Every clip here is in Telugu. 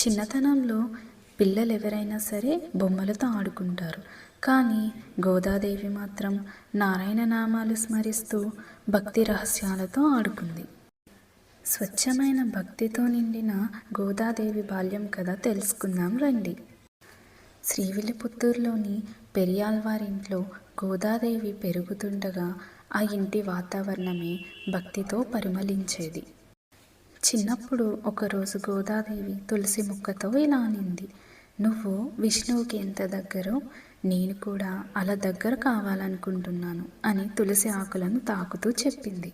చిన్నతనంలో పిల్లలు ఎవరైనా సరే బొమ్మలతో ఆడుకుంటారు. కానీ గోదాదేవి మాత్రం నారాయణ నామాలు స్మరిస్తూ భక్తి రహస్యాలతో ఆడుకుంది. స్వచ్ఛమైన భక్తితో నిండిన గోదాదేవి బాల్యం కథ తెలుసుకుందాం రండి. శ్రీవిల్లిపుత్తూరులోని పెరియాల్వారింట్లో గోదాదేవి పెరుగుతుండగా ఆ ఇంటి వాతావరణమే భక్తితో పరిమళించేది. చిన్నప్పుడు ఒకరోజు గోదాదేవి తులసి ముక్కతో ఇలా అనింది. నువ్వు విష్ణువుకి ఎంత దగ్గరో నేను కూడా అలా దగ్గర కావాలనుకుంటున్నాను అని తులసి ఆకులను తాకుతూ చెప్పింది.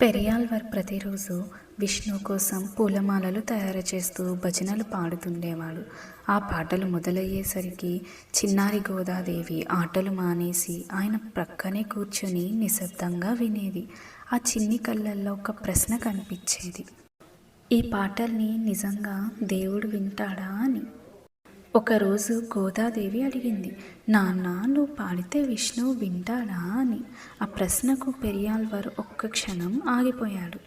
పెరియాల్వర్ ప్రతిరోజు విష్ణు కోసం పూలమాలలు తయారు చేస్తూ భజనలు పాడుతుండేవాడు. ఆ పాటలు మొదలయ్యేసరికి చిన్నారి గోదాదేవి ఆటలు మానేసి ఆయన ప్రక్కనే కూర్చొని నిశ్శబ్దంగా వినేది. ఆ చిన్ని కళ్ళల్లో ఒక ప్రశ్న కనిపించేది. ఈ పాటల్ని నిజంగా దేవుడు వింటాడా అని. ఒకరోజు గోదాదేవి అడిగింది నాన్న నువ్వు పాడితే విష్ణువు వింటాడా? అని. ఆ ప్రశ్నకు పెరియాల్ వారు ఒక్క క్షణం ఆగిపోయాడు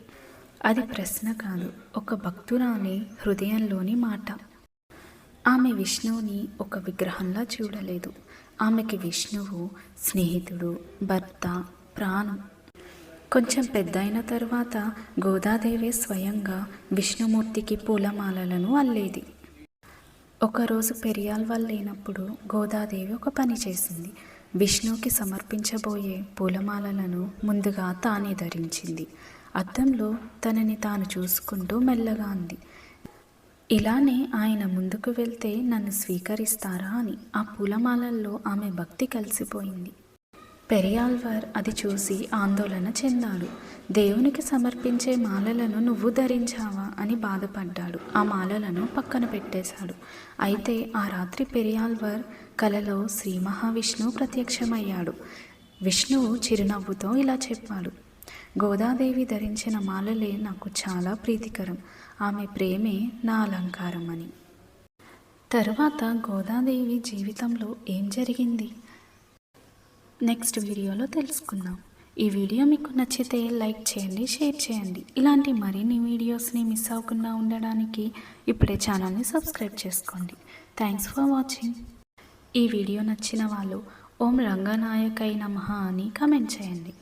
అది ప్రశ్న కాదు ఒక భక్తురాని హృదయంలోని మాట. ఆమె విష్ణువుని ఒక విగ్రహంలా చూడలేదు. ఆమెకి విష్ణువు స్నేహితుడు భర్త ప్రాణం. కొంచెం పెద్దయిన తర్వాత గోదాదేవి స్వయంగా విష్ణుమూర్తికి పూలమాలలను అల్లేది. ఒకరోజు పెరియాల్ వాళ్ళు లేనప్పుడు గోదాదేవి ఒక పని చేసింది. విష్ణువుకి సమర్పించబోయే పూలమాలలను ముందుగా తానే ధరించింది. అద్దంలో తనని తాను చూసుకుంటూ మెల్లగా అంది. ఇలానే ఆయన ముందుకు వెళ్తే నన్ను స్వీకరిస్తారా అని ఆ పూలమాలల్లో ఆమె భక్తి కలిసిపోయింది. పెరియాల్వార్ అది చూసి ఆందోళన చెందాడు. దేవునికి సమర్పించే మాలలను నువ్వు ధరించావా అని బాధపడ్డాడు. ఆ మాలలను పక్కన పెట్టేశాడు. అయితే ఆ రాత్రి పెరియాల్వార్ కలలో శ్రీ మహావిష్ణువు ప్రత్యక్షమయ్యాడు. విష్ణువు చిరునవ్వుతో ఇలా చెప్పాడు. గోదాదేవి ధరించిన మాలలే నాకు చాలా ప్రీతికరం. ఆమె ప్రేమే నా అలంకారం అని తరువాత గోదాదేవి జీవితంలో ఏం జరిగింది? నెక్స్ట్ వీడియోలో తెలుసుకుందాం. ఈ వీడియో మీకు నచ్చితే లైక్ చేయండి షేర్ చేయండి. ఇలాంటి మరిన్ని వీడియోస్ని మిస్ అవ్వకుండా ఉండడానికి ఇప్పుడే ఛానల్ని సబ్స్క్రైబ్ చేసుకోండి. థ్యాంక్స్ ఫర్ వాచింగ్ ఈ వీడియో నచ్చిన వాళ్ళు ఓం రంగనాయకై నమ అని కామెంట్ చేయండి.